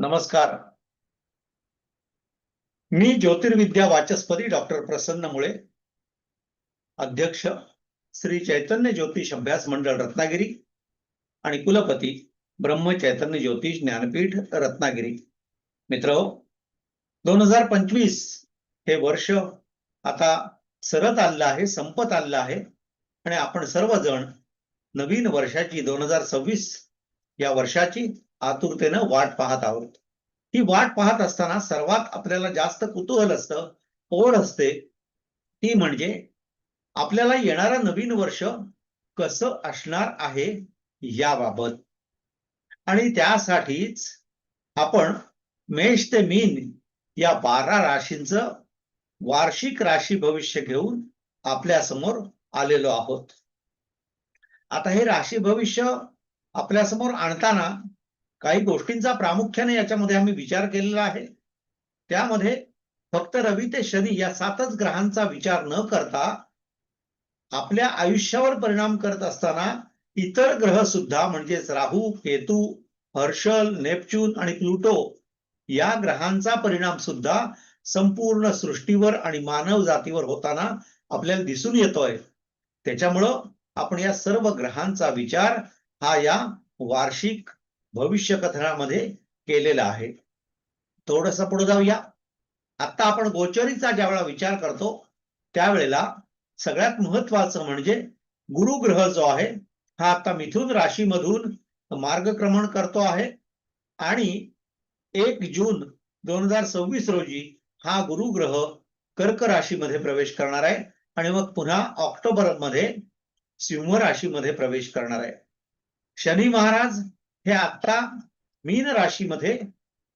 नमस्कार. मी ज्योतिर्विद्या वाचस्पती डॉक्टर प्रसन्न मुळे अध्यक्ष श्री चैतन्य ज्योतिष अभ्यास मंडळ रत्नागिरी आणि कुलपती ब्रह्म चैतन्य ज्योतिष ज्ञानपीठ रत्नागिरी. मित्र हो, दोन हजार पंचवीस हे वर्ष आता सरत आलेलं आहे संपत आलं आहे आणि आपण सर्वजण नवीन वर्षाची दोन हजार सव्वीस या वर्षाची आतुरतेनं वाट पाहत आहोत. ही वाट पाहत असताना सर्वात आपल्याला जास्त कुतूहल असतं ओढ असते ती म्हणजे आपल्याला येणारं नवीन वर्ष कसं असणार आहे याबाबत. आणि त्यासाठीच आपण मेष ते मीन या बारा राशींचं वार्षिक राशी भविष्य घेऊन आपल्यासमोर आलेलो आहोत. आता हे राशी भविष्य आपल्यासमोर आणताना काही गोष्टींचा प्रामुख्याने याच्यामध्ये आम्ही विचार केलेला आहे. त्यामध्ये फक्त रवी ते शनी या सातच ग्रहांचा विचार न करता आपल्या आयुष्यावर परिणाम करत असताना इतर ग्रह सुद्धा म्हणजेच राहू केतू हर्षल नेपच्यून आणि प्लुटो या ग्रहांचा परिणाम सुद्धा संपूर्ण सृष्टीवर आणि मानव जातीवर होताना आपल्याला दिसून येतोय. त्याच्यामुळं आपण या सर्व ग्रहांचा विचार हा या वार्षिक भविष्य कथनामध्ये केलेलं आहे. थोडस पुढे जाऊया. आता आपण गोचरीचा ज्यावेळा विचार करतो त्यावेळेला सगळ्यात महत्वाचं म्हणजे गुरुग्रह जो आहे हा आता मिथुन राशीमधून मार्गक्रमण करतो आहे. आणि एक जून दोन हजार सव्वीस रोजी हा गुरुग्रह कर्क राशीमध्ये प्रवेश करणार आहे. आणि मग पुन्हा ऑक्टोबरमध्ये सिंह राशीमध्ये प्रवेश करणार आहे. शनी महाराज हे आता मीन राशीमध्ये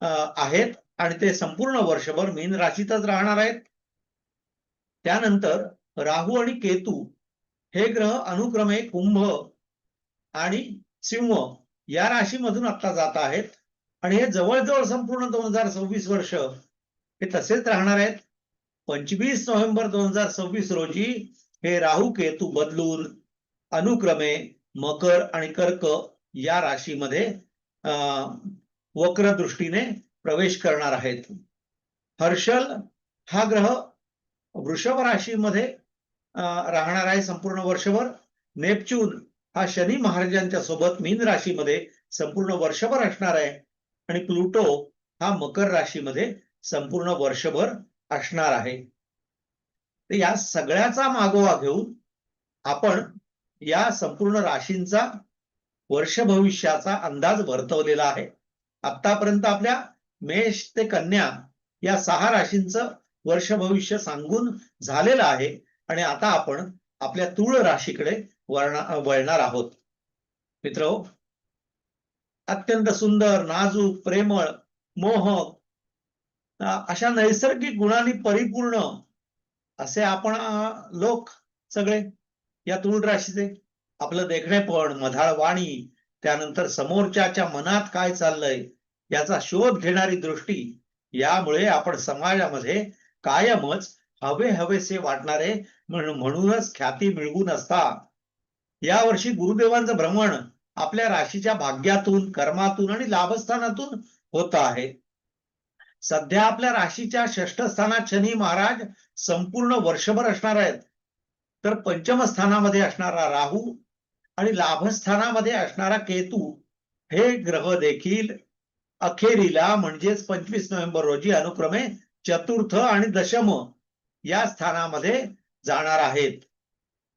आहेत आणि ते संपूर्ण वर्षभर मीन राशीतच राहणार आहेत. त्यानंतर राहू आणि केतू हे ग्रह अनुक्रमे कुंभ आणि सिंह या राशीमधून आता जात आहेत. आणि हे जवळजवळ संपूर्ण दोन हजार सव्वीस वर्ष हे तसेच राहणार आहेत. पंचवीस नोव्हेंबर दोन हजार सव्वीस रोजी हे राहू केतू बदलून अनुक्रमे मकर आणि कर्क या राशीमध्ये वक्र दृष्टीने प्रवेश करणार आहेत. हर्षल हा ग्रह वृषभ राशीमध्ये राहणार आहे संपूर्ण वर्षभर. नेपच्यून हा शनी महाराजांच्या सोबत मीन राशीमध्ये संपूर्ण वर्षभर असणार आहे. आणि प्लुटो हा मकर राशीमध्ये संपूर्ण वर्षभर असणार आहे. तर या सगळ्याचा मागोवा घेऊन आपण या संपूर्ण राशींचा वर्ष भविष्याचा अंदाज वर्तवलेला आहे. आतापर्यंत आपल्या मेष ते कन्या या सहा राशींचं वर्ष भविष्य सांगून झालेलं आहे आणि आता आपण आपल्या तुळ राशीकडे वळणार वळणार आहोत. मित्र अत्यंत सुंदर नाजूक प्रेमळ मोहक अशा नैसर्गिक गुणांनी परिपूर्ण असे आपण लोक सगळे या तुळ राशीचे आपलं देखणेपण मधाळ वाणी त्यानंतर समोरच्याच्या मनात काय चाललंय याचा शोध घेणारी दृष्टी यामुळे आपण समाजामध्ये कायमच हवे हवेसे वाटणारे म्हणूनच ख्याती मिळवून असता यावर्षी गुरुदेवांचं भ्रमण आपल्या राशीच्या भाग्यातून कर्मातून आणि लाभस्थानातून होत आहे. सध्या आपल्या राशीच्या षष्ठ स्थानात शनी महाराज संपूर्ण वर्षभर असणार आहेत. तर पंचम स्थानामध्ये असणारा राहू आणि लाभस्थानामध्ये असणारा केतू हे ग्रह देखील अखेरीला म्हणजेच पंचवीस नोव्हेंबर रोजी अनुक्रमे चतुर्थ आणि दशम या स्थानामध्ये जाणार आहेत.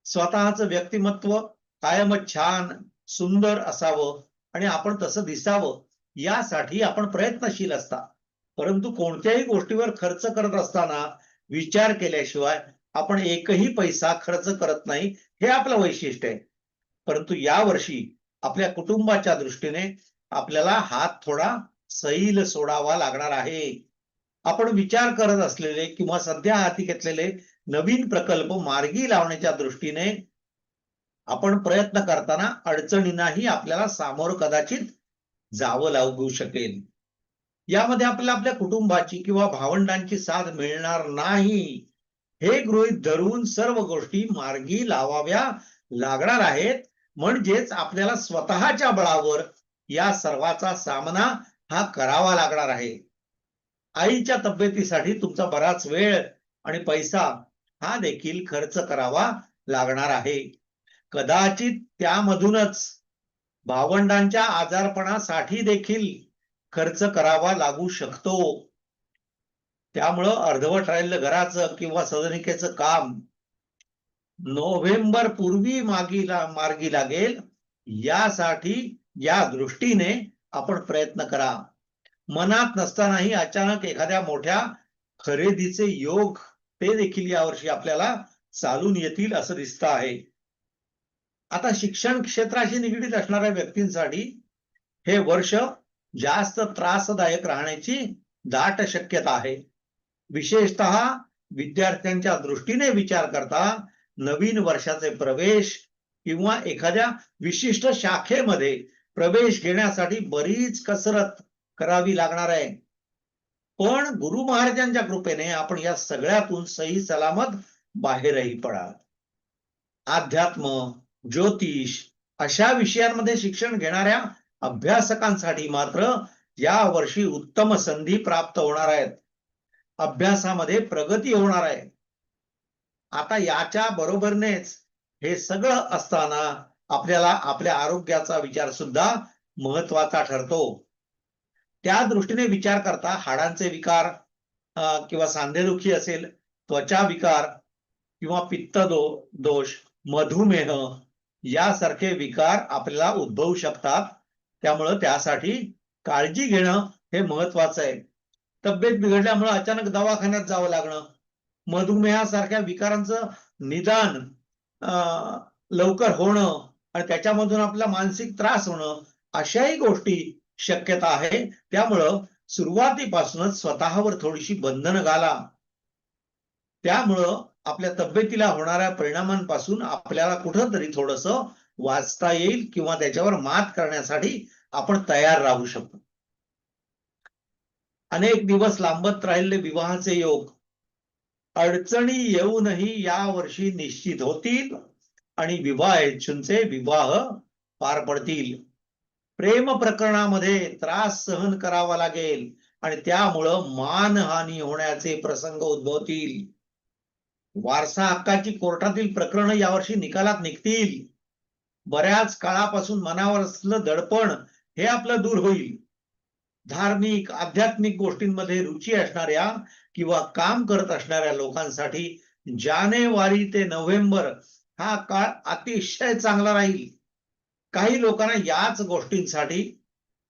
स्वतःच व्यक्तिमत्व कायमच छान सुंदर असावं आणि आपण तसं दिसावं यासाठी आपण प्रयत्नशील असता. परंतु कोणत्याही गोष्टीवर खर्च करत असताना विचार केल्याशिवाय आपण एकही पैसा खर्च करत नाही हे आपलं वैशिष्ट्य आहे. परंतु यावर्षी आपल्या कुटुंबाच्या दृष्टीने आपल्याला हात थोडा सैल सोडावा लागणार आहे. आपण विचार करत असलेले किंवा सध्या हाती घेतलेले नवीन प्रकल्प मार्गी लावण्याच्या दृष्टीने आपण प्रयत्न करताना अडचणींनाही आपल्याला सामोर कदाचित जावं लागू शकेल. यामध्ये आपल्याला आपल्या कुटुंबाची किंवा भावंडांची साथ मिळणार नाही. हे गृहित धरून सर्व गोष्टी मार्गी लावाव्या लागणार आहेत. म्हणजेच आपल्याला स्वतःच्या बळावर या सर्वाचा सामना हा करावा लागणार आहे. आईच्या तब्येतीसाठी तुमचा बराच वेळ आणि पैसा हा देखील खर्च करावा लागणार आहे. कदाचित त्यामधूनच भावंडांच्या आजारपणासाठी देखील खर्च करावा लागू शकतो. त्यामुळं अर्धवट राहिलेलं घराचं किंवा सदनिकेचं काम नोव्हेंबर पूर्वी मागीला मार्गी लागेल. यासाठी या दृष्टीने आपण प्रयत्न करा. मनात नसतानाही अचानक एखाद्या मोठ्या खरेदीचे योग ते देखील यावर्षी आपल्याला चालून येतील असं दिसत आहे. आता शिक्षण क्षेत्राशी निगडीत असणाऱ्या व्यक्तींसाठी हे वर्ष जास्त त्रासदायक राहण्याची दाट शक्यता आहे. विशेषतः विद्यार्थ्यांच्या दृष्टीने विचार करता नवीन वर्षाचे प्रवेश किंवा एखाद्या विशिष्ट शाखेमध्ये प्रवेश घेण्यासाठी बरीच कसरत करावी लागणार आहे. पण गुरु महाराजांच्या कृपेने आपण या सगळ्यातून सही सलामत बाहेरही पडा अध्यात्म ज्योतिष अशा विषयांमध्ये शिक्षण घेणाऱ्या अभ्यासकांसाठी मात्र या वर्षी उत्तम संधी प्राप्त होणार आहेत. अभ्यासामध्ये प्रगती होणार आहे. आता याच्या बरोबरनेच हे सगळं असताना आपल्याला आपल्या आरोग्याचा विचार सुद्धा महत्त्वाचा ठरतो. त्या दृष्टीने विचार करता हाडांचे विकार किंवा सांधेदुखी असेल त्वचा विकार किंवा पित्त दो दोष मधुमेह यासारखे विकार आपल्याला उद्भवू शकतात. त्यामुळं त्यासाठी काळजी घेणं हे महत्वाचं आहे. तब्येत बिघडल्यामुळं अचानक दवाखान्यात जावं लागणं मधुमेहासारख्या विकारांचं निदान लवकर होणं आणि त्याच्यामधून आपला मानसिक त्रास होणं अशाही गोष्टी शक्यता आहे. त्यामुळं सुरुवातीपासूनच स्वतःवर थोडीशी बंधनं घाला. त्यामुळं आपल्या तब्येतीला होणाऱ्या परिणामांपासून आपल्याला कुठंतरी थोडस वाचता येईल किंवा त्याच्यावर मात करण्यासाठी आपण तयार राहू शकतो. अनेक दिवस लांबत राहिलेले विवाहाचे योग अडचणी येऊनही या वर्षी निश्चित होतील आणि विवाह इच्छूंचे विवाह पार पडतील. प्रेम प्रकरणामध्ये त्रास सहन करावा लागेल आणि त्यामुळं मानहानी होण्याचे प्रसंग उद्भवतील. वारसा हक्काची कोर्टातील प्रकरण यावर्षी निकालात निघतील. बऱ्याच काळापासून मनावर असलं दडपण हे आपलं दूर होईल. धार्मिक आध्यात्मिक गोष्टींमध्ये रुची असणाऱ्या किंवा काम करत असणाऱ्या लोकांसाठी जानेवारी ते नोव्हेंबर हा काळ अतिशय चांगला राहील. काही लोकांना याच गोष्टींसाठी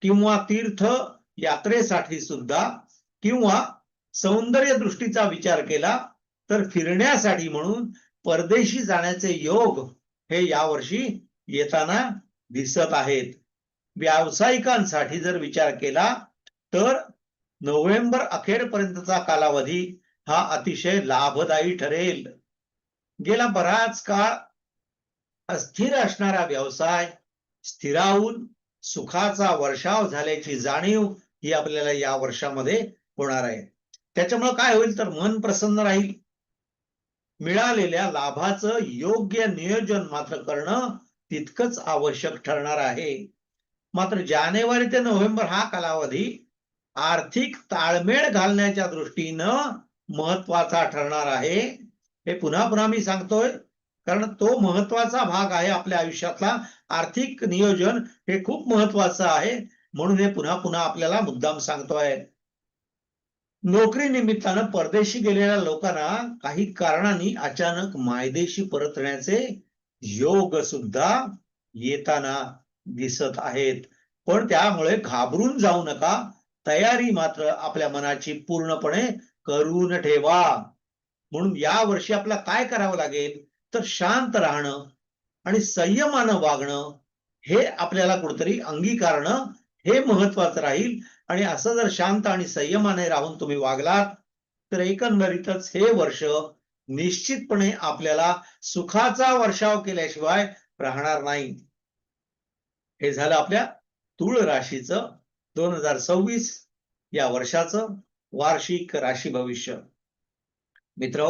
किंवा तीर्थ यात्रेसाठी सुद्धा किंवा सौंदर्य दृष्टीचा विचार केला तर फिरण्यासाठी म्हणून परदेशी जाण्याचे योग हे यावर्षी येताना दिसत आहेत. व्यावसायिकांसाठी जर विचार केला तर नोव्हेंबर अखेरपर्यंतचा कालावधी हा अतिशय लाभदायी ठरेल. गेला बराच काळ अस्थिर असणारा व्यवसाय स्थिरावून सुखाचा वर्षाव झाल्याची जाणीव ही आपल्याला या वर्षामध्ये होणार आहे. त्याच्यामुळे काय होईल तर मन प्रसन्न राहील. मिळालेल्या लाभाचं योग्य नियोजन मात्र करणं तितकंच आवश्यक ठरणार आहे. मात्र जानेवारी ते नोव्हेंबर हा कालावधी आर्थिक ताळमेळ घालण्याच्या दृष्टीनं महत्त्वाचा ठरणार आहे. हे पुन्हा पुन्हा मी सांगतोय कारण तो महत्त्वाचा भाग आहे आपल्या आयुष्यातला. आर्थिक नियोजन हे खूप महत्वाचं आहे म्हणून हे पुन्हा पुन्हा आपल्याला मुद्दाम सांगतोय. नोकरी निमित्तानं परदेशी गेलेल्या लोकांना काही कारणांनी अचानक मायदेशी परतण्याचे योग सुद्धा येताना दिसत आहेत. पण त्यामुळे घाबरून जाऊ नका. तयारी मात्र आपल्या मनाची पूर्णपणे करून ठेवा. म्हणून या वर्षी आपल्याला काय करावं लागेल? तर शांत राहणं आणि संयमानं वागणं हे आपल्याला कुठेतरी अंगीकारणं हे महत्वाचं राहील. आणि असं जर शांत आणि संयमाने राहून तुम्ही वागलात तर एकंदरीतच हे वर्ष निश्चितपणे आपल्याला सुखाचा वर्षाव केल्याशिवाय राहणार नाही. हे झालं आपल्या तुळ राशीचं दोन हजार सव्वीस या वर्षाचं वार्षिक राशी भविष्य. मित्र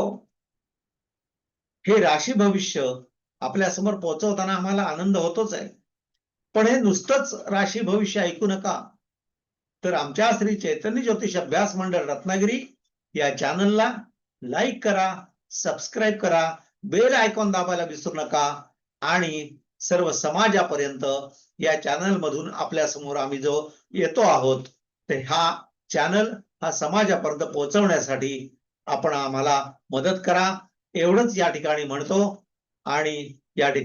हे राशी भविष्य आपल्यासमोर पोहोचवताना आम्हाला आनंद होतोच आहे. पण हे नुसतंच राशी भविष्य ऐकू नका. तर आमच्या श्री चैतन्य ज्योतिष अभ्यास मंडळ रत्नागिरी या चॅनलला लाईक करा सबस्क्राईब करा बेल आयकॉन दाबायला विसरू नका आणि सर्व समाजापर्यंत या चॅनल मधून आपल्यासमोर आम्ही जो येतो आहोत. ते हा चॅनल हा समाजापर्यंत पोहोचवण्यासाठी आपण आम्हाला मदत करा. एवढंच या ठिकाणी म्हणतो आणि या ठिकाणी